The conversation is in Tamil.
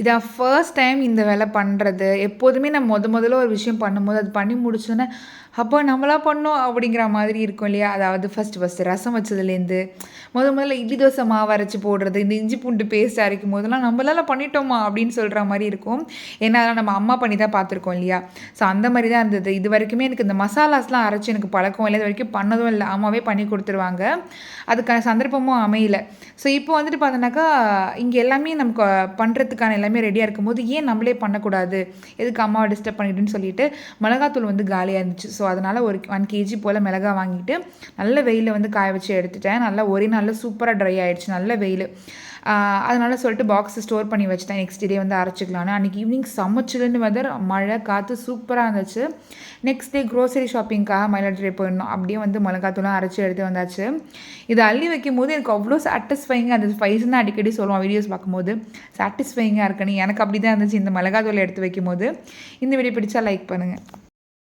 இதான் ஃபர்ஸ்ட் டைம் இந்த வேலை பண்ணுறது எப்போதுமே நம்ம முத முதல்ல ஒரு விஷயம் பண்ணும்போது அது பண்ணி முடிச்சோன்னே அப்போ நம்மளா பண்ணோம் அப்படிங்கிற மாதிரி இருக்கும் இல்லையா? அதாவது ஃபஸ்ட்டு ஃபஸ்ட்டு ரசம் வச்சதுலேருந்து முத முதல்ல இட்லி தோசை மாவு அரைச்சி போடுறது இந்த இஞ்சி பூண்டு பேஸ்ட் அரைக்கும் போதெல்லாம் நம்மளால பண்ணிட்டோமா? அப்படின்னு சொல்கிற மாதிரி இருக்கும். ஏன்னா அதெல்லாம் நம்ம அம்மா பண்ணி தான் பார்த்துருக்கோம் இல்லையா? ஸோ அந்த மாதிரி தான் இருந்தது. இது வரைக்குமே எனக்கு இந்த மசாலாஸ்லாம் அரைச்சி எனக்கு பழக்கம் இல்லை. இது வரைக்கும் பண்ணதும் இல்லை. அம்மாவே பண்ணி கொடுத்துருவாங்க. அதுக்கான சந்தர்ப்பமும் அமையல. ஸோ இப்போ வந்துட்டு பார்த்தோன்னாக்கா இங்கே எல்லாமே நமக்கு பண்ணுறதுக்கான எல்லாமே ரெடியாக இருக்கும்போது ஏன் நம்மளே பண்ணக்கூடாது? எதுக்கு அம்மாவை டிஸ்டர்ப் பண்ணிட்டுன்னு சொல்லிட்டு மிளகாத்தூள் வந்து காலியாக இருந்துச்சு. ஸோ அதனால் ஒரு ஒன் கேஜி போல் மிளகா வாங்கிட்டு நல்ல வெயிலில் வந்து காய வச்சு எடுத்துட்டேன். நல்லா ஒரே நாளில் சூப்பராக ட்ரை ஆகிடுச்சு நல்ல வெயில். அதனால் சொல்லிட்டு பாக்ஸை ஸ்டோர் பண்ணி வச்சுட்டேன். நெக்ஸ்ட் டே வந்து அரைச்சிக்கலான்னு அன்றைக்கி ஈவினிங் சமைச்சிலுன்னு வெதர் மழை காற்று சூப்பராக இருந்துச்சு. நெக்ஸ்ட் டே க்ரோசரி ஷாப்பிங்க்காக மயிலாடுதுறை போயிடணும் அப்படியே வந்து மிளகாத்தூளாம் அரைச்சி எடுத்து வந்தாச்சு. இதை அள்ளி வைக்கும் போது எனக்கு அவ்வளோ சாட்டிஸ்ஃபைங்காக அந்த ஃபைஸ் தான் அடிக்கடி சொல்லுவான் வீடியோஸ் பார்க்கும்போது. சாட்டிஸ்ஃபைங்காக இருக்குன்னு எனக்கு அப்படி தான் இருந்துச்சு. இந்த மிளகாத்தூள் எடுத்து வைக்கும் போது இந்த வீடியோ பிடிச்சா லைக் பண்ணுங்கள்